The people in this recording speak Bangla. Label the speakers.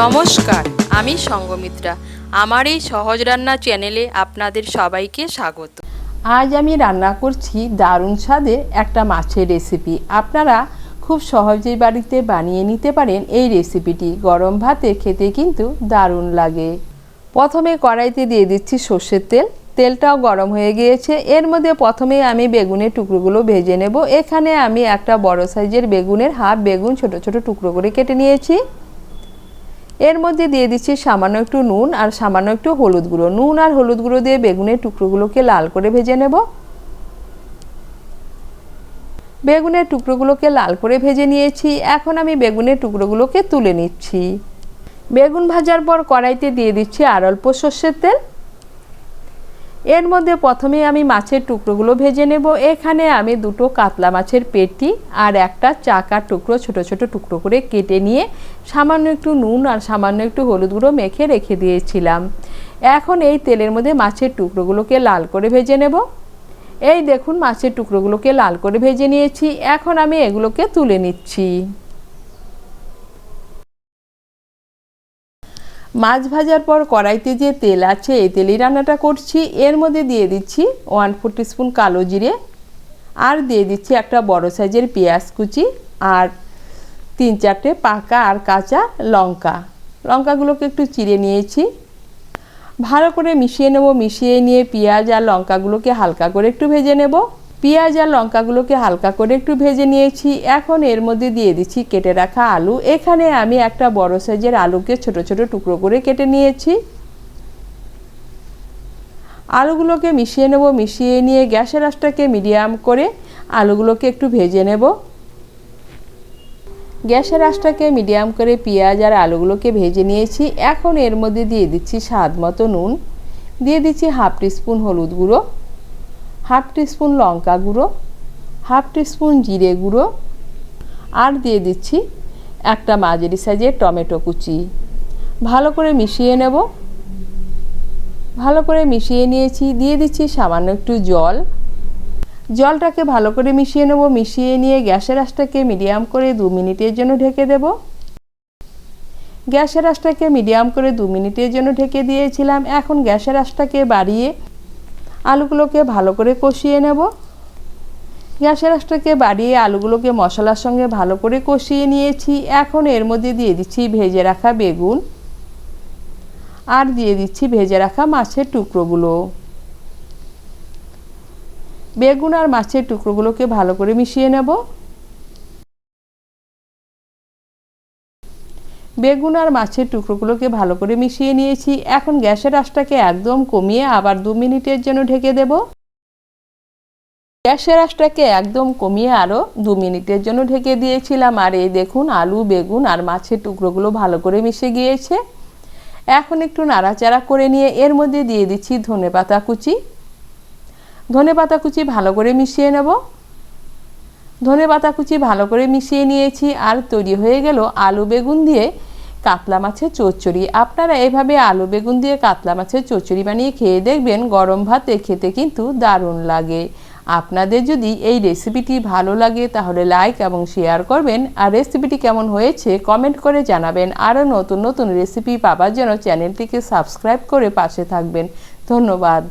Speaker 1: নমস্কার, আমি সঙ্গমিত্রা। আমার এই সহজ রান্না চ্যানেলে আপনাদের সবাইকে স্বাগত।
Speaker 2: আজ আমি রান্না করছি দারুণ স্বাদের একটা মাছের রেসিপি আপনারা খুব সহজেই বাড়িতে বানিয়ে নিতে পারেন এই রেসিপিটি গরম ভাতে খেতে কিন্তু দারুণ লাগে। প্রথমে কড়াইতে দিয়ে দিচ্ছি সর্ষের তেল। তেলটাও গরম হয়ে গিয়েছে। এর মধ্যে প্রথমে আমি বেগুনের টুকরোগুলো ভেজে নেব। এখানে আমি একটা বড় সাইজের বেগুনের হাফ বেগুন ছোট ছোট টুকরো করে কেটে নিয়েছি। এর মধ্যে দিয়ে দিচ্ছি সামান্য একটু নুন আর সামান্য একটু হলুদ গুঁড়ো। নুন আর হলুদ গুঁড়ো দিয়ে বেগুনের টুকরোগুলোকে লাল করে ভেজে নেব। বেগুনের টুকরোগুলোকে লাল করে ভেজে নিয়েছি। এখন আমি বেগুনের টুকরোগুলোকে তুলে নিচ্ছি। বেগুন ভাজার পর কড়াইতে দিয়ে দিচ্ছি আর অল্প সর্ষের তেল। এর মধ্যে প্রথমে আমি মাছের টুকরোগুলো ভেজে নেব। এখানে আমি দুটো কাতলা মাছের পেটি আর একটা চাকার টুকরো, ছোট ছোট টুকরো করে কেটে নিয়ে সামান্য একটু নুন আর সামান্য একটু হলুদ গুঁড়ো মেখে রেখে দিয়েছিলাম। এখন এই তেলের মধ্যে মাছের টুকরোগুলোকে লাল করে ভেজে নেব। এই দেখুন, মাছের টুকরোগুলোকে লাল করে ভেজে নিয়েছি। এখন আমি এগুলোকে তুলে নিচ্ছি। মাছ ভাজার পর কড়াইতে যে তেল আছে, এই তেলেই রান্নাটা করছি। এর মধ্যে দিয়ে দিচ্ছি ওয়ান ফোর স্পুন কালো জিরে, আর দিয়ে দিচ্ছি একটা বড় সাইজের পেঁয়াজ কুচি আর তিন চারটে পাকা আর কাঁচা লঙ্কা। লঙ্কাগুলোকে একটু চিড়ে নিয়েছি। ভালো করে মিশিয়ে নেব, মিশিয়ে নিয়ে পেঁয়াজ আর লঙ্কাগুলোকে হালকা করে একটু ভেজে নেব। পেঁয়াজ আর লঙ্কাগুলোকে হালকা করে একটু ভেজে নিয়েছি। এখন এর মধ্যে দিয়ে দিচ্ছি কেটে রাখা আলু। এখানে আমি একটা বড় সাইজের আলুকে ছোট ছোট টুকরো করে কেটে নিয়েছি। আলুগুলোকে মিশিয়ে নেব, মিশিয়ে নিয়ে গ্যাসের আঁচটাকে মিডিয়াম করে আলুগুলোকে একটু ভেজে নেব। গ্যাসের আঁচটাকে মিডিয়াম করে পেঁয়াজ আর আলুগুলোকে ভেজে নিয়েছি। এখন এর মধ্যে দিয়ে দিচ্ছি স্বাদ মতো নুন। দিয়ে দিচ্ছি হাফ টিস্পুন হলুদ গুঁড়ো। হাফ টিস্পুন লঙ্কা গুঁড়ো, হাফ টিস্পুন জিরে গুঁড়ো, আর দিয়ে দিচ্ছি একটা মাঝারি সাইজের টমেটো কুচি। ভালো করে মিশিয়ে নেব। ভালো করে মিশিয়ে নিয়েছি, দিয়ে দিচ্ছি সামান্য একটু জল। জলটাকে ভালো করে মিশিয়ে নেব। মিশিয়ে নিয়ে গ্যাসের আঁচটাকে মিডিয়াম করে দু মিনিটের জন্য ঢেকে দেব। গ্যাসের আঁচটাকে মিডিয়াম করে দু মিনিটের জন্য ঢেকে দিয়েছিলাম। এখন গ্যাসের আঁচটাকে বাড়িয়ে আলুগুলোকে ভালো করে কষিয়ে নেব। গ্যাসের আশটাকে বাড়িয়ে আলুগুলোকে মশলার সঙ্গে ভালো করে কষিয়ে নিয়েছি। এখন এর মধ্যে দিয়ে দিচ্ছি ভেজে রাখা বেগুন আর দিয়ে দিচ্ছি ভেজে রাখা মাছের টুকরোগুলো। বেগুন আর মাছের টুকরোগুলোকে ভালো করে মিশিয়ে নেব। বেগুন আর মাছের টুকরোগুলোকে ভালো করে মিশিয়ে নিয়েছি। এখন গ্যাসের আঁচটাকে একদম কমিয়ে আবার দু মিনিটের জন্য ঢেকে দেব। গ্যাসের আঁচটাকে একদম কমিয়ে আরও দু মিনিটের জন্য ঢেকে দিয়েছিলাম। আর এই দেখুন, আলু, বেগুন আর মাছের টুকরোগুলো ভালো করে মিশে গিয়েছে। এখন একটু নাড়াচাড়া করে নিয়ে এর মধ্যে দিয়ে দিচ্ছি ধনে পাতা কুচি। ধনে পাতা কুচি ভালো করে মিশিয়ে নেব। ধনে পাতা কুচি ভালো করে মিশিয়ে নিয়েছি। আর তৈরি হয়ে গেল আলু বেগুন দিয়ে কাতলা মাছের চচ্চড়ি। আপনারা এভাবে আলু বেগুন দিয়ে কাতলা মাছের চচ্চড়ি বানিয়ে খেয়ে দেখবেন গরম ভাতে খেতে কিন্তু দারুণ লাগে। আপনাদের যদি এই রেসিপিটি ভালো লাগে তাহলে লাইক এবং শেয়ার করবেন। আর রেসিপিটি কেমন হয়েছে কমেন্ট করে জানাবেন। আরও নতুন নতুন রেসিপি পাবার জন্য চ্যানেলটিকে সাবস্ক্রাইব করে পাশে থাকবেন। ধন্যবাদ।